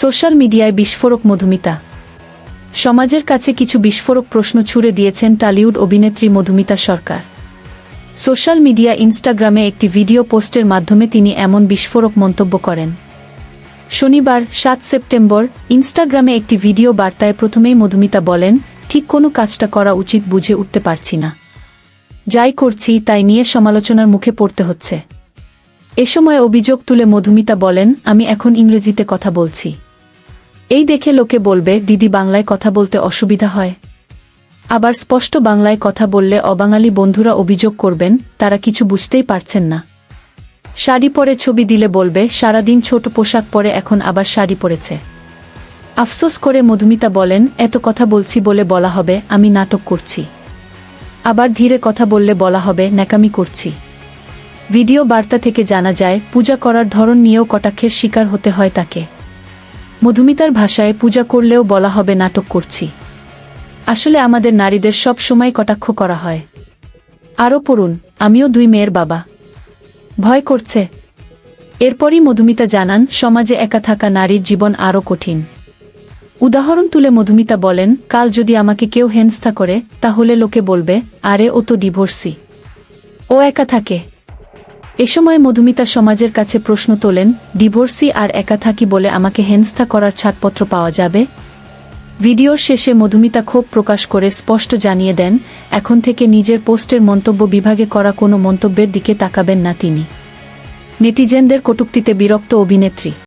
Social মিডিয়ায় বিস্ফোরক মধুমিতা। সমাজের কাছে কিছু বিস্ফোরক প্রশ্ন ছুড়ে দিয়েছেন টলিউড অভিনেত্রী মধুমিতা সরকার। সোশ্যাল মিডিয়া ইনস্টাগ্রামে একটি ভিডিও পোস্টের মাধ্যমে তিনি এমন বিস্ফোরক মন্তব্য করেন। শনিবার, সাত সেপ্টেম্বর, ইনস্টাগ্রামে একটি ভিডিও বার্তায় প্রথমেই মধুমিতা বলেন, ঠিক কোনো কাজটা করা উচিত বুঝে উঠতে পারছি না। যাই করছি, তাই নিয়ে সমালোচনার মুখে পড়তে হচ্ছে। এ সময় অভিযোগ তুলে মধুমিতা বলেন, আমি এখন ইংরেজিতে কথা বলছি। এই দেখে লোকে বলবে, দিদি বাংলায় কথা বলতে অসুবিধা হয়। আবার স্পষ্ট বাংলায় কথা বললে অবাঙালি বন্ধুরা অভিযোগ করবেন, তারা কিছু বুঝতেই পারছেন না। শাড়ি পরে ছবি দিলে বলবে, সারাদিন ছোট পোশাক পরে এখন আবার শাড়ি পরেছে। আফসোস করে মধুমিতা বলেন, এত কথা বলছি বলে বলা হবে, আমি নাটক করছি। আবার ধীরে কথা বললে বলা হবে, ন্যাকামি করছি। ভিডিও বার্তা থেকে জানা যায়, পূজা করার ধরন নিয়েও কটাক্ষের শিকার হতে হয় তাকে। মধুমিতার ভাষায় পূজা করলেও বলা হবে নাটক করছি। আসলে আমাদের নারীদের সব সময় কটাক্ষ করা হয়। আরও পড়ুন, আমিও দুই মেয়ের বাবা। ভয় করছে। এরপরই মধুমিতা জানান, সমাজে একা থাকা নারীর জীবন আরও কঠিন। উদাহরণ তুলে মধুমিতা বলেন, কাল যদি আমাকে কেউ হেনস্থা করে, তাহলে লোকে বলবে, আরে ও তো ডিভোর্সি। ও একা থাকে। এ সময় মধুমিতা সমাজের কাছে প্রশ্ন তোলেন, ডিভোর্সি আর একা থাকি বলে আমাকে হেনস্থা করার ছাড়পত্র পাওয়া যাবে? ভিডিওর শেষে মধুমিতা ক্ষোভ প্রকাশ করে স্পষ্ট জানিয়ে দেন, এখন থেকে নিজের পোস্টের মন্তব্য বিভাগে করা কোনো মন্তব্যের দিকে তাকাবেন না তিনি। নেটিজেনদের কটুক্তিতে বিরক্ত অভিনেত্রী।